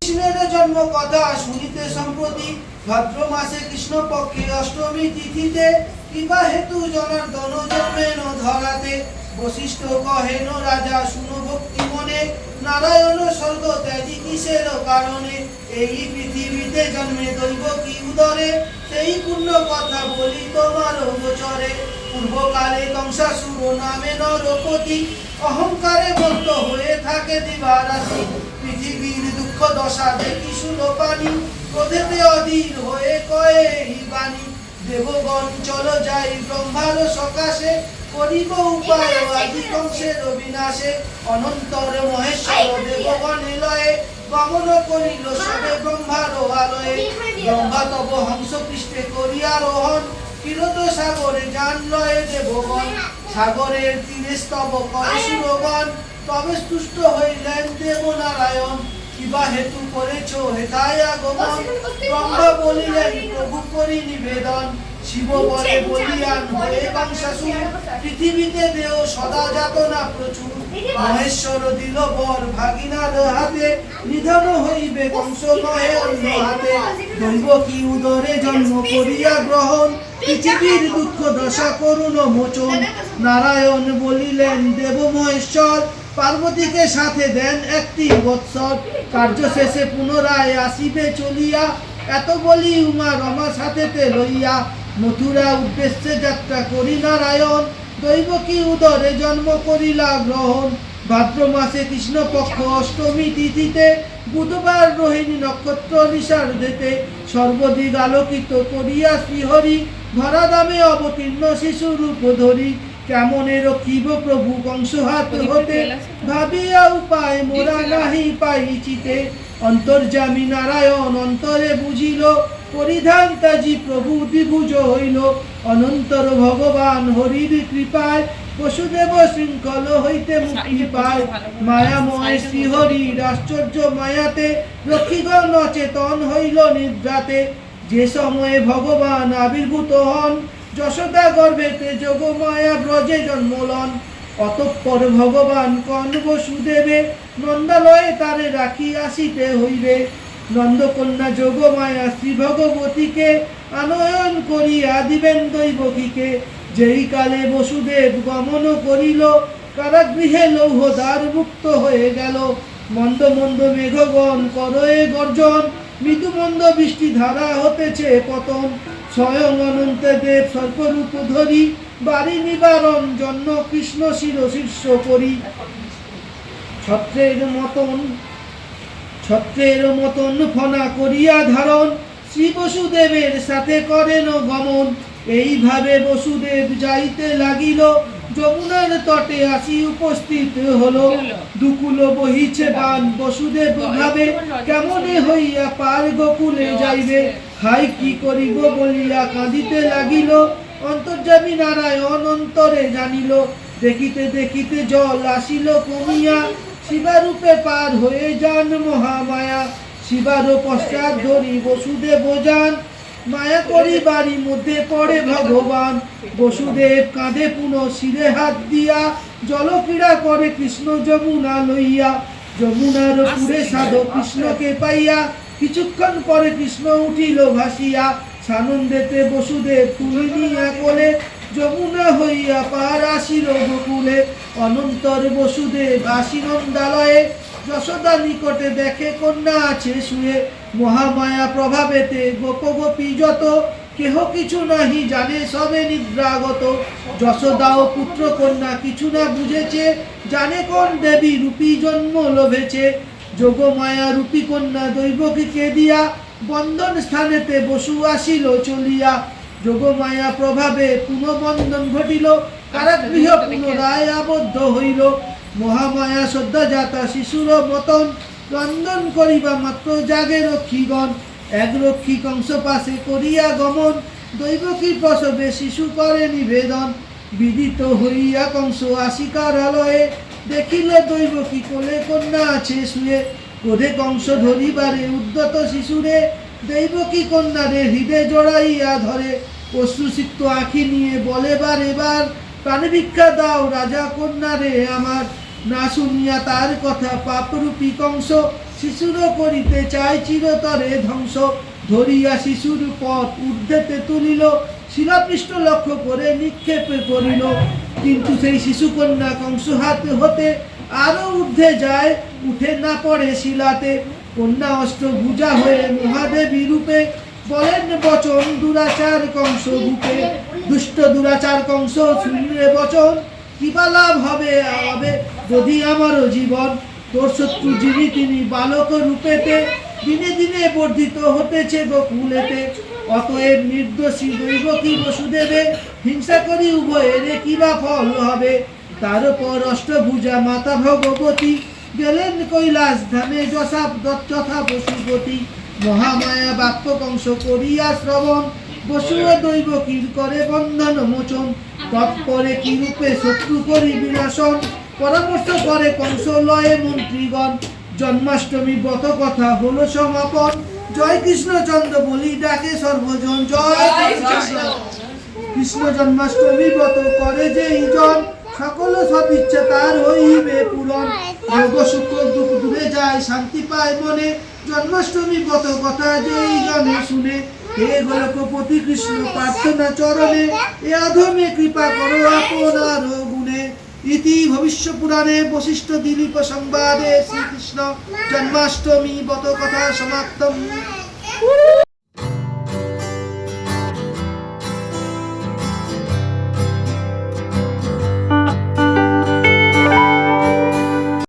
কৃষ্ণের জন্ম কথা শুনিতে সম্প্রতি ভাদ্র মাসে কৃষ্ণ পক্ষে অষ্টমী তিথিতে কিবা হেতু জনার্দন জন্মেন ধরাতে। বশিষ্ঠ কহেন, রাজা, শুনো ভক্তি মনে। নারায়ণ স্বর্গ ত্যাজি কিসের কারণে এই পৃথিবীতে জন্মে দৈব কি উদরে? সেই পূর্ণ কথা বলি তোমার গোচরে পূর্বকালে কংসাসুর নামে নরপতি, অহংকারে বদ্ধ হয়ে থাকে দিবারাশি। পৃথিবীর দুঃখ দশা দেখি শুনো পানি, ক্রোধেতে অধীর হয়ে কয়ে বাণী। দেবগণ চল যাই ব্রহ্মার সকাশে করিব উপায় আদি কংসের বিনাশে অনন্তর মহেশ্বর দেবগণ লয়ে গমন করিল সবে ব্রহ্মার আলয়ে ব্রহ্মা তব হংস পৃষ্ঠে করিয়া রোহণ কিরত সাগরে যান লয়ে দেবগণ। সাগরের তীরে স্তব করে তবে তুষ্ট হইলেন দেব নারায়ণ কিবা হেতু করেছ হেতায় আগমন? ব্রহ্মা বলিলেন, প্রভু করি নিবেদন। বলিয়ান হয়ে বাংশাসুর পৃথিবীতে দেও সদা যাতনা প্রচুর। মহেশ্বর দিল বর ভাগিনার হাতে নিধন হইবে নহে অন্য হাতে। দৈব কি উদরে জন্ম করিয়া গ্রহণ পৃথিবীর দুঃখ দশা করুণ মোচন। নারায়ণ বলিলেন দেব মহেশ্বর পার্বতীকে সাথে দেন একটি বৎসর। কার্য শেষে পুনরায় আসিবে চলিয়া এত বলি উমা রমা সাথেতে লইয়া মথুরা উদ্দেশ্যে যাত্রা করি নারায়ণ। দৈবকী উদরে জন্ম করিলা গ্রহণ। ভাদ্র মাসে কৃষ্ণপক্ষ অষ্টমী তিথিতে বুধবার রোহিণী নক্ষত্র নিশার দিতে সর্বদিক আলোকিত করিয়া শ্রীহরি ধরা দামে অবতীর্ণ শিশু রূপ ধরি। কেমনে রক্ষিব প্রভু কংস হাত ভাবিয়া উপায় মোরা নাহি পাইচিতে অন্তর্জামী নারায়ণ অন্তরে বুঝিল পরিধান তাজি প্রভু দ্বিভুজ হইল অনন্তর ভগবান হরির কৃপায় বসুদেব শৃঙ্খল হইতে মুক্তি পায়। মায়াময় শ্রীহরির আশ্চর্য মায়াতে রক্ষিগণ অচেতন হইল নিদ্রাতে। যে সময়ে ভগবান আবির্ভূত হন যশোদা গর্ভেতে যোগমায়া ব্রজে জন্মলন অতঃপর ভগবান কন বসুদেবে নন্দালয়ে তারে রাখি আসিতে হইবে। নন্দকন্যা যোগমায়া শ্রী ভগবতীকে আনয়ন করিয়া দিবেন দৈবকীকে। যেই কালে বসুদেব গমন করিল, কারাগৃহে লৌহদ্বার মুক্ত হয়ে গেল। মন্দ মন্দ মেঘগণ, করয়ে গর্জন মৃদু মন্দ বৃষ্টি ধারা হতেছে পতন। স্বয়ং অনন্ত দেব সর্বরূপ ধরি, বাড়ি নিবারণ জন্য কৃষ্ণ শির শীর্ষ করি। ছত্রের মতন ছত্রের মতন ফনা করিয়া ধারণ, শ্রী বসুদেবের সাথে করেন গমন। এইভাবে বসুদেব যাইতে লাগিল, যমুনার তটে আসি উপস্থিত হলো। দুকুল বহিছে বান, বসুদেব ভাবে, কেমনে হইয়া পার গোকুলে যাইবে? হাই কি করিব বলিয়া কাঁদিতে লাগিল। অন্তর্যামী নারায়ণ অন্তরে জানিল, দেখিতে দেখিতে জল আসিল কমিয়া। শিবারূপে পার হয়ে যান মহামায়া। শিবার পশ্চাৎ ধরি বসুদেব যান। মায়া করি বাড়ি মধ্যে পড়ে ভগবান। বসুদেব কাঁধে পুনঃ শিরে হাত দিয়া জলক্রীড়া করে কৃষ্ণ যমুনা লইয়া। যমুনার পুরে সাধু কৃষ্ণকে পাইয়া কিছুক্ষণ পরে কৃষ্ণ উঠিল ভাসিয়া। সানন্দেতে বসুদেব তুলে নিয়া কোলে যমুনা হইয়া পার আসিল গোকুলে অনন্তর বসুদেব আসি নন্দালয়ে যশোদা নিকটে দেখে কন্যা আছে শুয়ে। মহামায়া প্রভাবেতে গোপ গোপী যত, কেহ কিছু নাহি জানে সবে নিদ্রাগত। যশোদা ও পুত্র কন্যা কিছু না বুঝেছে, জানে কোন দেবী রূপী জন্ম লোভেছে। যোগমায়া রূপী কন্যা দৈবকীকে দিয়া বন্ধন স্থানেতে বসু আসিল চলিয়া। যোগমায়া প্রভাবে পুনঃবন্ধন ঘটিল, কারাগৃহ পুনরায় আবদ্ধ হইল। মহামায়া শ্রদ্ধা জাতা শিশুর মতন রন্ধন করিবা মাত্র জাগে রক্ষীগণ। এক রক্ষী কংস পাশে করিয়া গমন, দৈবকী প্রসবে শিশু করে নিবেদন। বিদিত হইয়া কংস আসিকার আলয়ে দেখিল দৈবকী কোলে কন্যা আছে শুয়ে। ক্রোধে কংস ধরিবারে উদ্যত শিশুরে দেবকী কন্যারে হৃদয় জড়াইয়া ধরে, অশ্রুসিক্ত আঁখি নিয়ে বলে বার এবার প্রাণে ভিক্ষা দাও রাজা কন্যারে আমার। না শুনিয়া তার কথা পাপরূপী কংস শিশুরও করিতে চায় চিরতরে ধ্বংস। ধরিয়া শিশুর পথ ঊর্ধ্বেতে তুলিল শিলাপৃষ্ঠ লক্ষ্য করে নিক্ষেপে করিল। কিন্তু সেই শিশুকন্যা কংস হাতে হতে আরও ঊর্ধ্বে যায়, উঠে না পড়ে শিলাতে। কন্যা অষ্টভুজা হয়ে মহাদেবী রূপে বলেন বচন দুরাচার কংস রূপে। দুষ্ট দুরাচার কংস, শুনলে বচন কিবা লাভ হবে হবে যদি আমারও জীবন। তোর শত্রু যিনি, তিনি বালক রূপেতে, দিনে দিনে বর্ধিত হতেছে গোকুলেতে অতএব নির্দোষী দৈব কি বসুদেবে? হিংসা করি উভয়ের কিবা ফল হবে? তার উপর অষ্টভুজা মাতা ভগবতী গেলেন কৈলাস ধামে যশা যথা পশুপতি মহামায়া বাক্য কংস করিয়া শ্রবণ বসু দৈব কীর করে বন্ধন মোচন। তৎপরে কি রূপে শত্রু করি বিনাশন, পরামর্শ করে কংস লয়ে মন্ত্রীগণ। জন্মাষ্টমী ব্রত কথা হলো সমাপন। জয় কৃষ্ণচন্দ্র বলি ডাকে সর্বজন, জয় কৃষ্ণ। জন্মাষ্টমী ব্রত করে যে জন সকল সব ইচ্ছে তার হইবে পূরণ। যোগ সুখ দুঃখ দূরে যায় শান্তি পায় মনে। জন্মাষ্টমী ব্রত কথা যেই জনে শুনে। হে গোলকপতি কৃষ্ণ প্রার্থনা চরণে। এ অধমে কৃপা করো আপনার গুণে। ইতি ভবিষ্য পুরাণে বশিষ্ঠ দিলীপ সংবাদে শ্রীকৃষ্ণ। জন্মাষ্টমী ব্রত কথা সমাপ্তম